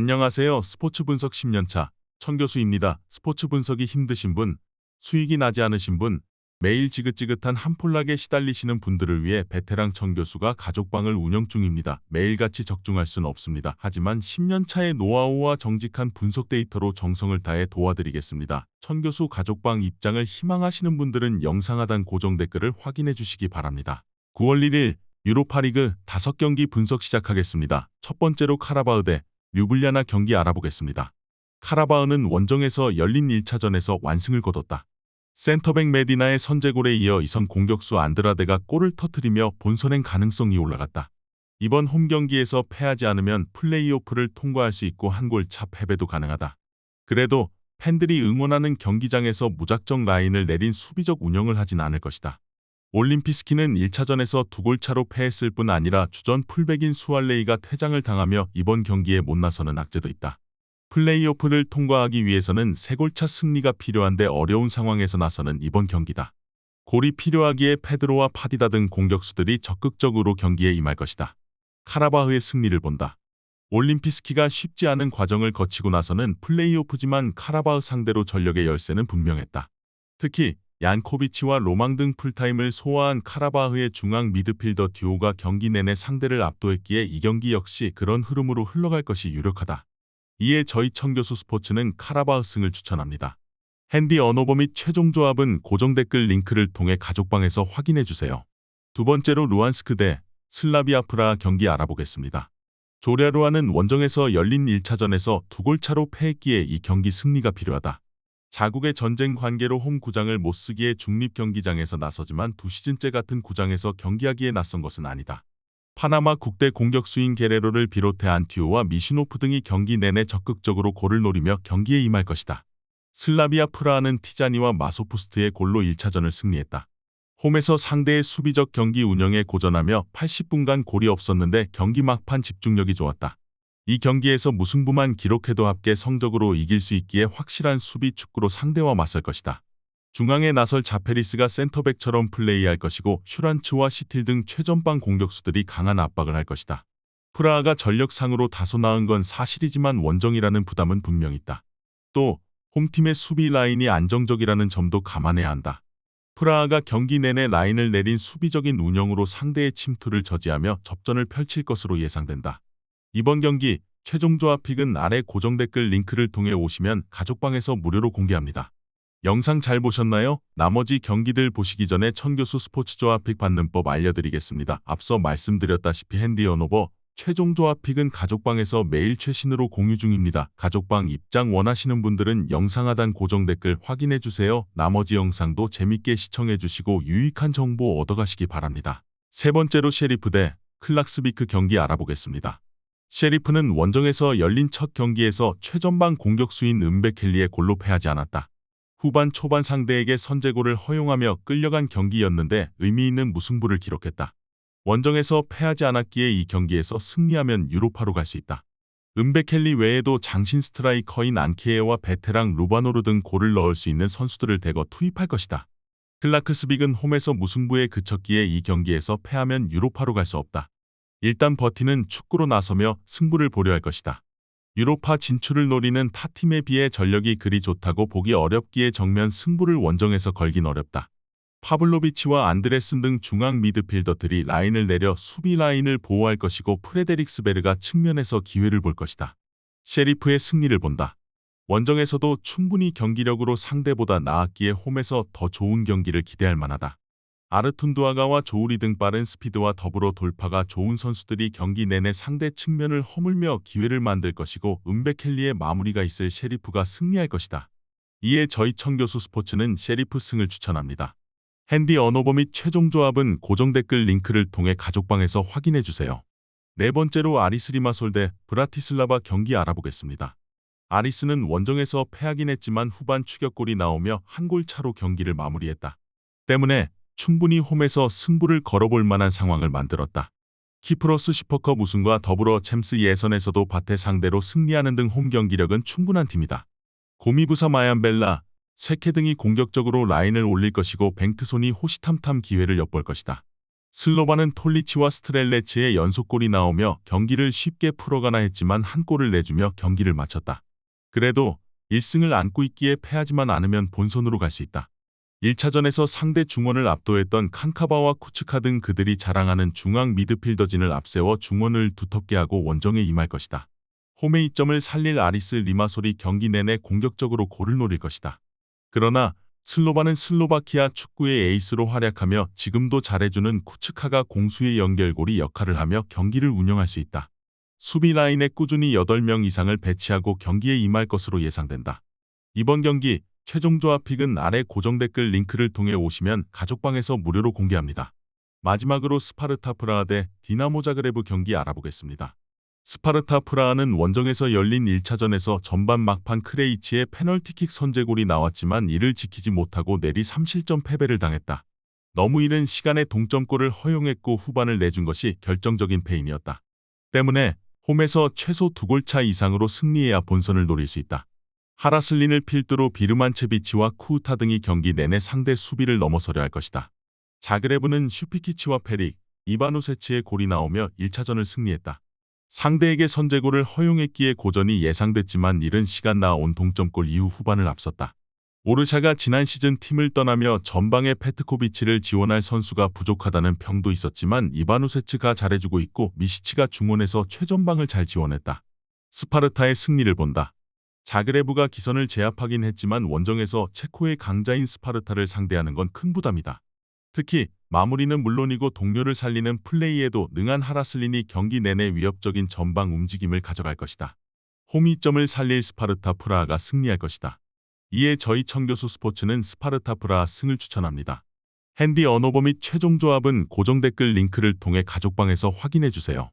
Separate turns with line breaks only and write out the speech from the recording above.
안녕하세요. 스포츠 분석 10년차 천 교수입니다. 스포츠 분석이 힘드신 분, 수익이 나지 않으신 분, 매일 지긋지긋한 한폴락에 시달리시는 분들을 위해 베테랑 천 교수가 가족방을 운영 중입니다. 매일같이 적중할 수는 없습니다. 하지만 10년차의 노하우와 정직한 분석 데이터로 정성을 다해 도와드리겠습니다. 천 교수 가족방 입장을 희망하시는 분들은 영상 하단 고정 댓글을 확인해 주시기 바랍니다. 9월 1일 유로파리그 5경기 분석 시작하겠습니다. 첫 번째로 카라바흐 대 류블리아나 경기 알아보겠습니다. 카라바흐는 원정에서 열린 1차전에서 완승을 거뒀다. 센터백 메디나의 선제골에 이어 이선 공격수 안드라데가 골을 터뜨리며 본선행 가능성이 올라갔다. 이번 홈 경기에서 패하지 않으면 플레이오프를 통과할 수 있고 한 골 차 패배도 가능하다. 그래도 팬들이 응원하는 경기장에서 무작정 라인을 내린 수비적 운영을 하진 않을 것이다. 올림피스키는 1차전에서 두 골 차로 패했을 뿐 아니라 주전 풀백인 수알레이가 퇴장을 당하며 이번 경기에 못 나서는 악재도 있다. 플레이오프를 통과하기 위해서는 세 골 차 승리가 필요한데 어려운 상황에서 나서는 이번 경기다. 골이 필요하기에 페드로와 파디다 등 공격수들이 적극적으로 경기에 임할 것이다. 카라바흐의 승리를 본다. 올림피스키가 쉽지 않은 과정을 거치고 나서는 플레이오프지만 카라바흐 상대로 전력의 열세는 분명했다. 특히 얀코비치와 로망 등 풀타임을 소화한 카라바흐의 중앙 미드필더 듀오가 경기 내내 상대를 압도했기에 이 경기 역시 그런 흐름으로 흘러갈 것이 유력하다. 이에 저희 청교수 스포츠는 카라바흐 승을 추천합니다. 핸디 언어버 및 최종 조합은 고정 댓글 링크를 통해 가족방에서 확인해 주세요. 두 번째로 루안스크 대 슬라비아 프라 경기 알아보겠습니다. 조랴루아는 원정에서 열린 1차전에서 두 골 차로 패했기에 이 경기 승리가 필요하다. 자국의 전쟁 관계로 홈 구장을 못 쓰기에 중립 경기장에서 나서지만 두 시즌째 같은 구장에서 경기하기에 나선 것은 아니다. 파나마 국대 공격수인 게레로를 비롯해 안티오와 미시노프 등이 경기 내내 적극적으로 골을 노리며 경기에 임할 것이다. 슬라비아 프라하는 티자니와 마소포스트의 골로 1차전을 승리했다. 홈에서 상대의 수비적 경기 운영에 고전하며 80분간 골이 없었는데 경기 막판 집중력이 좋았다. 이 경기에서 무승부만 기록해도 합계 성적으로 이길 수 있기에 확실한 수비 축구로 상대와 맞설 것이다. 중앙에 나설 자페리스가 센터백처럼 플레이할 것이고 슈란츠와 시틸 등 최전방 공격수들이 강한 압박을 할 것이다. 프라하가 전력상으로 다소 나은 건 사실이지만 원정이라는 부담은 분명 있다. 또 홈팀의 수비 라인이 안정적이라는 점도 감안해야 한다. 프라하가 경기 내내 라인을 내린 수비적인 운영으로 상대의 침투를 저지하며 접전을 펼칠 것으로 예상된다. 이번 경기 최종 조합 픽은 아래 고정 댓글 링크를 통해 오시면 가족방에서 무료로 공개합니다. 영상 잘 보셨나요? 나머지 경기들 보시기 전에 천교수 스포츠 조합 픽 받는 법 알려드리겠습니다. 앞서 말씀드렸다시피 핸디 언오버 최종 조합 픽은 가족방에서 매일 최신으로 공유 중입니다. 가족방 입장 원하시는 분들은 영상 하단 고정 댓글 확인해 주세요. 나머지 영상도 재밌게 시청해 주시고 유익한 정보 얻어가시기 바랍니다. 세 번째로 셰리프 대 클락스비크 경기 알아보겠습니다. 셰리프는 원정에서 열린 첫 경기에서 최전방 공격수인 은베켈리의 골로 패하지 않았다. 후반 초반 상대에게 선제골을 허용하며 끌려간 경기였는데 의미 있는 무승부를 기록했다. 원정에서 패하지 않았기에 이 경기에서 승리하면 유로파로 갈 수 있다. 은베켈리 외에도 장신 스트라이커인 안케에와 베테랑 루바노르 등 골을 넣을 수 있는 선수들을 대거 투입할 것이다. 클라크스빅은 홈에서 무승부에 그쳤기에 이 경기에서 패하면 유로파로 갈 수 없다. 일단 버티는 축구로 나서며 승부를 보려 할 것이다. 유로파 진출을 노리는 타팀에 비해 전력이 그리 좋다고 보기 어렵기에 정면 승부를 원정에서 걸긴 어렵다. 파블로비치와 안드레슨 등 중앙 미드필더들이 라인을 내려 수비 라인을 보호할 것이고 프레데릭스베르가 측면에서 기회를 볼 것이다. 셰리프의 승리를 본다. 원정에서도 충분히 경기력으로 상대보다 나았기에 홈에서 더 좋은 경기를 기대할 만하다. 아르툰두아가와 조우리 등 빠른 스피드와 더불어 돌파가 좋은 선수들이 경기 내내 상대 측면을 허물며 기회를 만들 것이고 은베켈리의 마무리가 있을 셰리프가 승리할 것이다. 이에 저희 청교수 스포츠는 셰리프 승을 추천합니다. 핸디 언어버 및 최종 조합은 고정 댓글 링크를 통해 가족방에서 확인해 주세요. 네 번째로 아리스 리마솔 대 브라티슬라바 경기 알아보겠습니다. 아리스는 원정에서 패하긴 했지만 후반 추격골이 나오며 한 골 차로 경기를 마무리했다. 때문에 충분히 홈에서 승부를 걸어볼 만한 상황을 만들었다. 키프로스 슈퍼컵 우승과 더불어 챔스 예선에서도 밭에 상대로 승리하는 등 홈 경기력은 충분한 팀이다. 고미부사 마얀벨라, 세케 등이 공격적으로 라인을 올릴 것이고 뱅트손이 호시탐탐 기회를 엿볼 것이다. 슬로바는 톨리치와 스트렐레치의 연속골이 나오며 경기를 쉽게 풀어가나 했지만 한 골을 내주며 경기를 마쳤다. 그래도 1승을 안고 있기에 패하지만 않으면 본선으로 갈 수 있다. 1차전에서 상대 중원을 압도했던 칸카바와 쿠츠카 등 그들이 자랑하는 중앙 미드필더진을 앞세워 중원을 두텁게 하고 원정에 임할 것이다. 홈의 이점을 살릴 아리스 리마솔이 경기 내내 공격적으로 골을 노릴 것이다. 그러나 슬로바는 슬로바키아 축구의 에이스로 활약하며 지금도 잘해주는 쿠츠카가 공수의 연결고리 역할을 하며 경기를 운영할 수 있다. 수비 라인에 꾸준히 8명 이상을 배치하고 경기에 임할 것으로 예상된다. 이번 경기 최종 조합픽은 아래 고정 댓글 링크를 통해 오시면 가족방에서 무료로 공개합니다. 마지막으로 스파르타 프라하 대 디나모 자그레브 경기 알아보겠습니다. 스파르타 프라하는 원정에서 열린 1차전에서 전반 막판 크레이치의 페널티킥 선제골이 나왔지만 이를 지키지 못하고 내리 3실점 패배를 당했다. 너무 이른 시간에 동점골을 허용했고 후반을 내준 것이 결정적인 패인이었다. 때문에 홈에서 최소 두 골 차 이상으로 승리해야 본선을 노릴 수 있다. 하라슬린을 필두로 비르만체비치와 쿠우타 등이 경기 내내 상대 수비를 넘어서려 할 것이다. 자그레브는 슈피키치와 페릭, 이바누세치의 골이 나오며 1차전을 승리했다. 상대에게 선제골을 허용했기에 고전이 예상됐지만 이른 시간 나온 동점골 이후 후반을 앞섰다. 오르샤가 지난 시즌 팀을 떠나며 전방에 페트코비치를 지원할 선수가 부족하다는 평도 있었지만 이바누세츠가 잘해주고 있고 미시치가 중원에서 최전방을 잘 지원했다. 스파르타의 승리를 본다. 자그레브가 기선을 제압하긴 했지만 원정에서 체코의 강자인 스파르타를 상대하는 건 큰 부담이다. 특히 마무리는 물론이고 동료를 살리는 플레이에도 능한 하라슬린이 경기 내내 위협적인 전방 움직임을 가져갈 것이다. 홈이점을 살릴 스파르타 프라하가 승리할 것이다. 이에 저희 청교수 스포츠는 스파르타 프라하 승을 추천합니다. 핸디 언어버 및 최종 조합은 고정 댓글 링크를 통해 가족방에서 확인해 주세요.